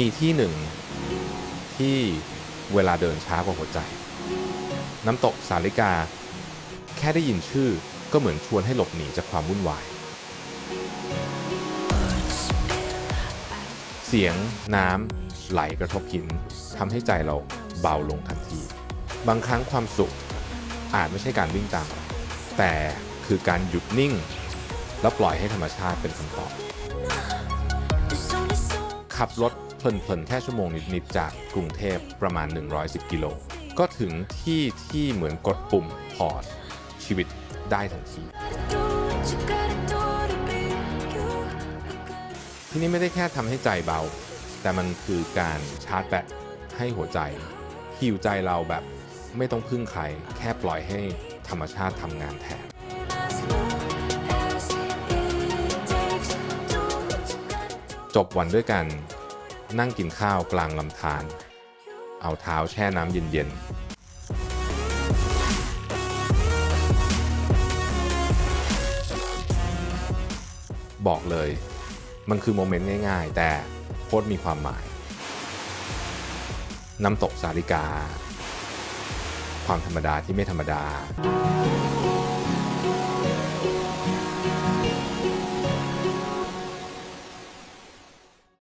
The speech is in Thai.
มีที่หนึ่งที่เวลาเดินช้ากว่าหัวใจ น้ำตกสาลิกา แค่ได้ยินชื่อก็เหมือนชวนให้หลบหนีจากความวุ่นวาย เสียงน้ำไหลกระทบหินทำให้ใจเราเบาลงทันที บางครั้งความสุขอาจไม่ใช่การวิ่งตาม แต่คือการหยุดนิ่ง แล้วปล่อยให้ธรรมชาติเป็นคำตอบ ขับรถ เพลินๆ แค่ชั่วโมงนิดๆ จากกรุงเทพประมาณ 110 กิโล ก็ถึงที่ที่เหมือนกดปุ่มพอดชีวิตได้ทันที ที่นี่ไม่ได้แค่ทำให้ใจเบา แต่มันคือการชาร์จแบตให้หัวใจฮิวใจเราแบบไม่ต้องพึ่งใคร แค่ปล่อยให้ธรรมชาติทำงานแทนจบวันด้วยกัน นั่งกินข้าวกลางลำธารเอาเท้าแช่น้ำเย็นๆ บอกเลย มันคือโมเมนต์ง่ายๆ แต่โคตรมีความหมาย น้ำตกสาลิกา ความธรรมดาที่ไม่ธรรมดา